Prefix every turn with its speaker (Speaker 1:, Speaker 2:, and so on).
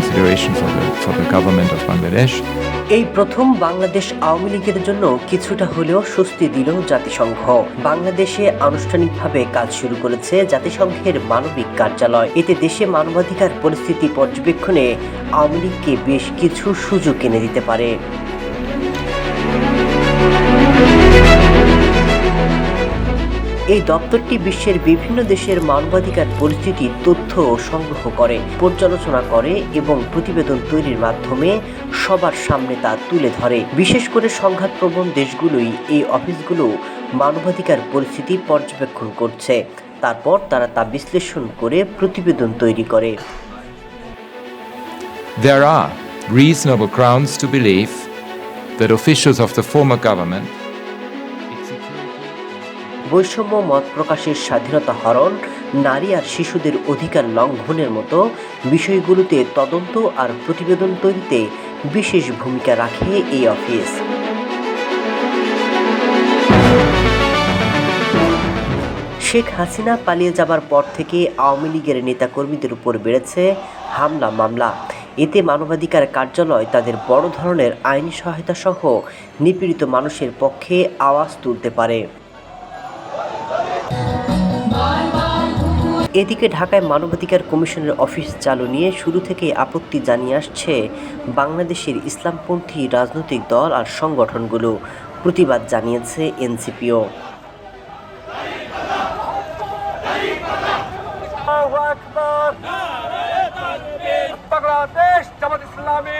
Speaker 1: consideration for the, for the government of Bangladesh.
Speaker 2: এই প্রথম বাংলাদেশ আওয়ামী লীগের জন্য কিছুটা হলেও স্বস্তি দিল জাতিসংঘ। বাংলাদেশে আনুষ্ঠানিকভাবে কাজ শুরু করেছে জাতিসংঘের মানবিক কার্যালয়। এতে দেশে মানবাধিকার পরিস্থিতি পর্যবেক্ষণে আওয়ামী লীগকে বেশ কিছু সুযোগ এনে দিতে পারে। এই দপ্তরটি বিশ্বের বিভিন্ন দেশের মানবাধিকার পরিস্থিতির তথ্য সংগ্রহ করে, পর্যালোচনা করে এবং প্রতিবেদন তৈরির মাধ্যমে সবার সামনে তা তুলে ধরে। বিশেষ করে সংঘাতপ্রবণ দেশগুলোই এই অফিসগুলো মানবাধিকার পরিস্থিতি পর্যবেক্ষণ করছে। তারপর তারা তা বিশ্লেষণ করে প্রতিবেদন তৈরি করে।
Speaker 1: There are reasonable grounds to believe that officials of the former government
Speaker 2: বৈষম্য, মত প্রকাশের স্বাধীনতা হরণ, নারী আর শিশুদের অধিকার লঙ্ঘনের মতো বিষয়গুলোতে তদন্ত আর প্রতিবেদন তৈরিতে বিশেষ ভূমিকা রাখে এই অফিস। শেখ হাসিনা পালিয়ে যাবার পর থেকে আওয়ামী লীগের নেতাকর্মীদের উপর বেড়েছে হামলা, মামলা। এতে মানবাধিকার কার্যালয় তাদের বড় ধরনের আইনি সহায়তা সহ নিপীড়িত মানুষের পক্ষে আওয়াজ তুলতে পারে। এদিকে ঢাকায় মানবাধিকার কমিশনের অফিস চালু নিয়ে শুরু থেকে আপত্তি জানিয়ে আসছে বাংলাদেশের ইসলামপন্থী রাজনৈতিক দল আর সংগঠনগুলো। প্রতিবাদ জানিয়েছে এনসিপিও।